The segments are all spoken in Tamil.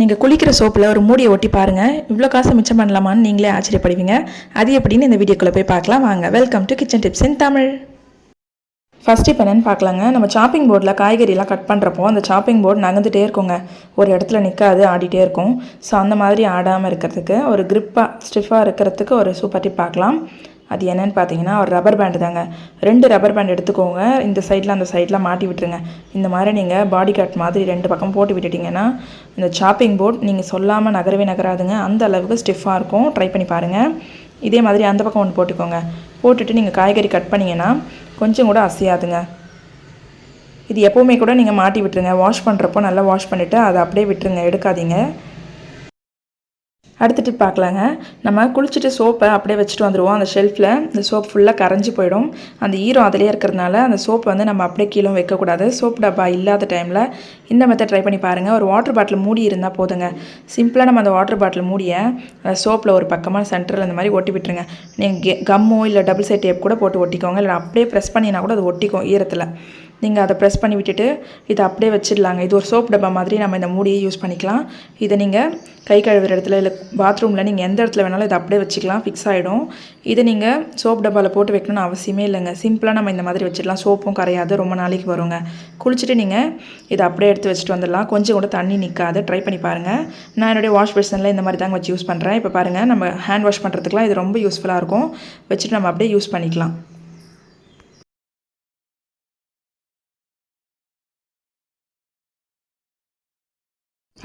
நீங்கள் குளிக்கிற சோப்பில் ஒரு மூடியை ஒட்டி பாருங்கள் இவ்வளோ காசு மிச்சம் பண்ணலாமான்னு நீங்களே ஆச்சரியப்படுவீங்க. அது எப்படின்னு இந்த வீடியோக்குள்ளே போய் பார்க்கலாம். வாங்க welcome to kitchen tips in Tamil first இப்போ என்னென்னு பார்க்கலாங்க. நம்ம சாப்பிங் போர்டில் காய்கறிலாம் கட் பண்ணுறப்போ அந்த சாப்பிங் போர்டு நகர்ந்துட்டே இருக்குங்க. ஒரு இடத்துல நிற்காது ஆடிட்டே இருக்கும். ஸோ அந்த மாதிரி ஆடாமல் இருக்கிறதுக்கு ஒரு க்ரிப்பாக ஸ்டிஃபாக இருக்கிறதுக்கு ஒரு சூப்பர் டிப் பார்க்கலாம். அது என்னன்னு பார்த்தீங்கன்னா ஒரு ரப்பர் பேண்டு தாங்க. ரெண்டு ரப்பர் பேண்ட் எடுத்துக்கோங்க. இந்த சைடில் அந்த சைடில் மாட்டி விட்டுருங்க. இந்த மாதிரி நீங்கள் பாடி கட் மாதிரி ரெண்டு பக்கம் போட்டு விட்டுட்டிங்கன்னா இந்த சாப்பிங் போர்ட் நீங்கள் சொல்லாமல் நகரவே நகராதுங்க. அந்த அளவுக்கு ஸ்டிஃபாக இருக்கும். ட்ரை பண்ணி பாருங்கள் இதே மாதிரி அந்த பக்கம் ஒன்று போட்டுக்கோங்க. போட்டுட்டு நீங்கள் காய்கறி கட் பண்ணிங்கன்னா கொஞ்சம் கூட அசையாதுங்க. இது எப்போவுமே கூட நீங்கள் மாட்டி விட்டுருங்க. வாஷ் பண்ணுறப்போ நல்லா வாஷ் பண்ணிவிட்டு அதை அப்படியே விட்டுருங்க. எடுக்காதீங்க. அடுத்த டிப் பார்க்கலாங்க. நம்ம குளிச்சுட்டு சோப்பை அப்படியே வச்சுட்டு வந்துடுவோம் அந்த ஷெல்ஃபில் இந்த சோப் ஃபுல்லாக கரைஞ்சி போயிடும். அந்த ஈரம் அதிலே இருக்கிறதுனால அந்த சோப் வந்து நம்ம அப்படியே கீழே வைக்கக்கூடாது. சோப் டப்பா இல்லாத டைமில் இந்த மெத்தட் ட்ரை பண்ணி பாருங்கள் ஒரு வாட்டர் பாட்டில் மூடி இருந்தால் போதுங்க. சிம்பிளாக நம்ம அந்த வாட்டர் பாட்டில் மூடியை சோப்பில் ஒரு பக்கமாக சென்டரில் இந்த மாதிரி ஒட்டி விட்டுருங்க. நீங்கள் கம்மோ இல்லை டபுள் சைட் டேப் கூட போட்டு ஒட்டிக்கோங்க. இல்லை அப்படியே ப்ரெஸ் பண்ணினா கூட அது ஒட்டிக்கும் ஈரத்தில். நீங்கள் அதை ப்ரெஸ் பண்ணி விட்டுட்டு இதை அப்படியே வச்சிடலாங்க. இது ஒரு சோப் டப்பா மாதிரி நம்ம இந்த மூடியை யூஸ் பண்ணிக்கலாம். இதை நீங்கள் கை கழுவுற இடத்துல இல்லை பாத்ரூமில் நீங்கள் எந்த இடத்துல வேணாலும் இதை அப்படியே வச்சுக்கலாம். ஃபிக்ஸ் ஆகிடும் இதை நீங்கள் சோப் டப்பாவில் போட்டு வைக்கணும்னு அவசியமே இல்லைங்க. சிம்பிளாக நம்ம இந்த மாதிரி வச்சிடலாம். சோப்பும் கரையாது. ரொம்ப நாளைக்கு வருங்க. குளிச்சுட்டு நீங்கள் இதை அப்படியே எடுத்து வச்சுட்டு வந்துடலாம். கொஞ்சம் கூட தண்ணி நிற்காது ட்ரை பண்ணி பாருங்கள் நான் என்னுடைய வாஷ் பேஷனில் இந்த மாதிரி தாங்க வச்சு யூஸ் பண்ணுறேன் இப்போ பாருங்கள் நம்ம ஹேண்ட் வாஷ் பண்ணுறதுக்குலாம் இது ரொம்ப யூஸ்ஃபுல்லாக இருக்கும். வச்சுட்டு நம்ம அப்படியே யூஸ் பண்ணிக்கலாம்.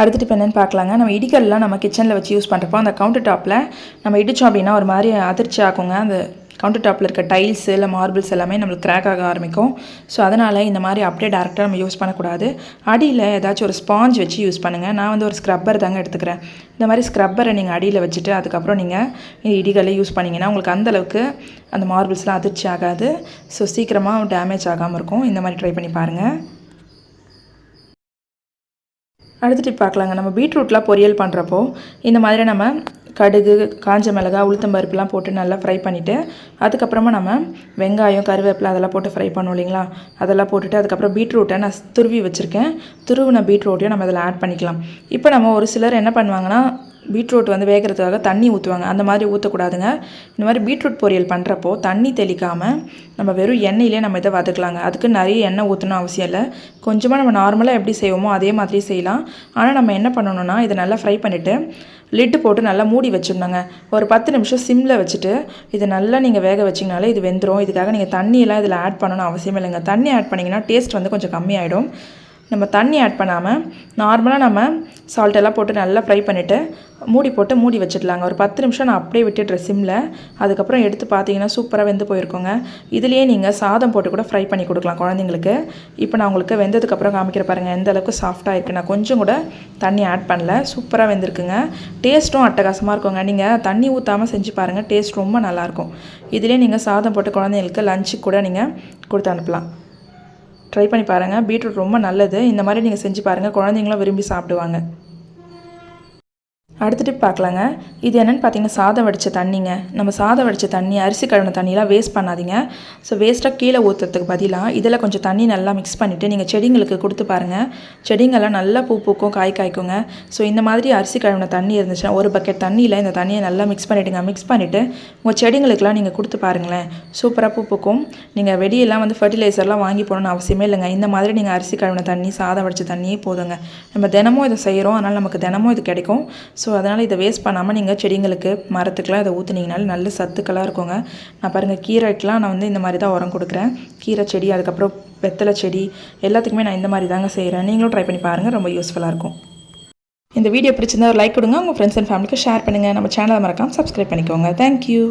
அடுத்துட்டு இப்போ என்னென்னு பார்க்கலாங்க. நம்ம இடிகல்லாம் நம்ம கிச்சனில் வச்சு யூஸ் பண்ணுறப்போ அந்த கவுண்டர் டாப்பில் நம்ம இடித்தோம் அப்படின்னா ஒரு மாதிரி அதிர்ச்சி ஆக்குங்க. அந்த கவுண்டர் டாப்பில் இருக்க டைல்ஸ் இல்லை மார்பிள்ஸ் எல்லாமே நம்மளுக்கு கிராக் ஆக ஆரம்பிக்கும். ஸோ அதனால் இந்த மாதிரி அப்படியே டேரெக்டாக நம்ம யூஸ் பண்ணக்கூடாது. அடியில் ஏதாச்சும் ஒரு ஸ்பாஞ்ச் வச்சு யூஸ் பண்ணுங்கள் நான் வந்து ஒரு ஸ்க்ரப்பர் தாங்க எடுத்துக்கிறேன். இந்த மாதிரி ஸ்க்ரப்பரை நீங்கள் அடியில் வச்சுட்டு அதுக்கப்புறம் நீங்கள் இடிகளை யூஸ் பண்ணிங்கன்னா உங்களுக்கு அந்தளவுக்கு அந்த மார்பிள்ஸ்லாம் அதிர்ச்சி ஆகாது. ஸோ சீக்கிரமாக டேமேஜ் ஆகாமல் இருக்கும். இந்த மாதிரி ட்ரை பண்ணி பாருங்கள் அடுத்த டிப் பார்க்கலாங்க நம்ம பீட்ரூட்லாம் பொரியல் பண்ணுறப்போ இந்த மாதிரி நம்ம கடுகு காஞ்ச மிளகா உளுத்தம் பருப்புலாம் போட்டு நல்லா ஃப்ரை பண்ணிவிட்டு அதுக்கப்புறமா நம்ம வெங்காயம் கருவேப்பிலை அதெல்லாம் போட்டு ஃப்ரை பண்ணுவோம் இல்லைங்களா? அதெல்லாம் போட்டுட்டு அதுக்கப்புறம் பீட்ரூட்டை நான் துருவி வச்சுருக்கேன். துருவின பீட்ரூட்டையும் நம்ம அதில் ஆட் பண்ணிக்கலாம். இப்போ நம்ம ஒரு சிலர் என்ன பண்ணுவாங்கன்னா பீட்ரூட் வந்து வேகிறதுக்காக தண்ணி ஊற்றுவாங்க அந்த மாதிரி ஊற்றக்கூடாதுங்க இந்த மாதிரி பீட்ரூட் பொரியல் பண்ணுறப்போ தண்ணி தெளிக்காமல் நம்ம வெறும் எண்ணெயிலே நம்ம இதை வதக்கலாங்க. அதுக்கு நிறைய எண்ணெய் ஊற்றணும் அவசியம் இல்லை. கொஞ்சமாக நம்ம நார்மலாக எப்படி செய்வோமோ அதே மாதிரி செய்யலாம். ஆனால் நம்ம என்ன பண்ணணும்னா இதை நல்லா ஃப்ரை பண்ணிவிட்டு லிட்டு போட்டு நல்லா மூடி வச்சிடணுங்க. ஒரு பத்து நிமிஷம் சிம்மில் வச்சுட்டு இதை நல்லா நீங்கள் வேக வச்சிங்கனாலே இது வெந்துடும் இதுக்காக நீங்கள் தண்ணியெல்லாம் இதில் ஆட் பண்ணணும் அவசியம் இல்லைங்க. தண்ணி ஆட் பண்ணிங்கன்னா டேஸ்ட் வந்து கொஞ்சம் கம்மியாயிடும். நம்ம தண்ணி ஆட் பண்ணாமல் நார்மலாக நம்ம சால்ட் எல்லாம் போட்டு நல்லா ஃப்ரை பண்ணிவிட்டு மூடி போட்டு மூடி வச்சிடலாங்க. ஒரு பத்து நிமிஷம் நான் அப்படியே விட்டுடுற சிம்மில் அதுக்கப்புறம் எடுத்து பார்த்தீங்கன்னா சூப்பராக வெந்து போயிருக்கோங்க. இதுலேயே நீங்கள் சாதம் போட்டு கூட ஃப்ரை பண்ணி கொடுக்கலாம் குழந்தைங்களுக்கு. இப்போ நான் உங்களுக்கு வெந்ததுக்கப்புறம் காமிக்கிற பாருங்கள் எந்த அளவுக்கு சாஃப்டாக இருக்குது நான் கொஞ்சம் கூட தண்ணி ஆட் பண்ணல சூப்பராக வெந்திருக்குங்க. டேஸ்ட்டும் அட்டகாசமாக இருக்குங்க. நீங்கள் தண்ணி ஊற்றாமல் செஞ்சு பாருங்கள் டேஸ்ட் ரொம்ப நல்லாயிருக்கும் இதுலேயே நீங்கள் சாதம் போட்டு குழந்தைங்களுக்கு லஞ்சுக்கு கூட நீங்கள் கொடுத்து அனுப்பலாம். ட்ரை பண்ணி பாருங்கள் பீட்ரூட் ரொம்ப நல்லது. இந்த மாதிரி நீங்கள் செஞ்சு பாருங்கள் குழந்தைங்களும் விரும்பி சாப்பிடுவாங்க. அடுத்த டிப் பார்க்கலாங்க. இது என்னென்னு பார்த்தீங்கன்னா சாதம் வடித்த தண்ணிங்க. நம்ம சாதம் வடித்த தண்ணி அரிசி கழுவின தண்ணியெலாம் வேஸ்ட் பண்ணாதீங்க. ஸோ வேஸ்ட்டாக கீழே ஊற்றுறதுக்கு பதிலாக இதில் கொஞ்சம் தண்ணி நல்லா மிக்ஸ் பண்ணிவிட்டு நீங்கள் செடிங்களுக்கு கொடுத்து பாருங்கள் செடிங்கள்லாம் நல்லா பூ பூக்கும் காய் காய்க்குங்க. ஸோ இந்த மாதிரி அரிசி கழுவின தண்ணி இருந்துச்சுன்னா ஒரு பக்கெட் தண்ணியில் இந்த தண்ணியை நல்லா மிக்ஸ் பண்ணிவிடுங்க மிக்ஸ் பண்ணிவிட்டு உங்கள் செடிங்களுக்கெலாம் நீங்கள் கொடுத்து பாருங்களேன். சூப்பராக பூ பூக்கும். நீங்கள் வெடியெல்லாம் வந்து ஃபர்டிலைசர்லாம் வாங்கி போகணுன்னு அவசியமே இல்லைங்க. இந்த மாதிரி நீங்கள் அரிசி கழுவின தண்ணி சாதம் வடித்த தண்ணியே போதுங்க. நம்ம தினமும் இதை செய்கிறோம் அதனால் நமக்கு தினமும் இது கிடைக்கும். ஸோ அதனால் இதை வேஸ்ட் பண்ணாமல் நீங்கள் செடிங்களுக்கு மரத்துக்கெலாம் இதை ஊற்றுனீங்கனால நல்ல சத்துக்களாக இருக்குங்க. நான் பாருங்கள் கீரைக்கெலாம் நான் வந்து இந்த மாதிரி தான் உரம் கொடுக்குறேன். கீரை செடி அதுக்கப்புறம் வெத்தலை செடி எல்லாத்துக்குமே நான் இந்த மாதிரி தாங்க செய்கிறேன் நீங்களும் ட்ரை பண்ணி பாருங்கள் ரொம்ப யூஸ்ஃபுல்லாக இருக்கும். இந்த வீடியோ பிடிச்சிருந்தா ஒரு லைக் கொடுங்க உங்கள் ஃப்ரெண்ட்ஸ் அண்ட் ஃபேமிலிக்கு ஷேர் பண்ணுங்கள் நம்ம சேனலை மறக்காமல் சப்ஸ்கிரைப் பண்ணிக்கோங்க. தேங்க்யூ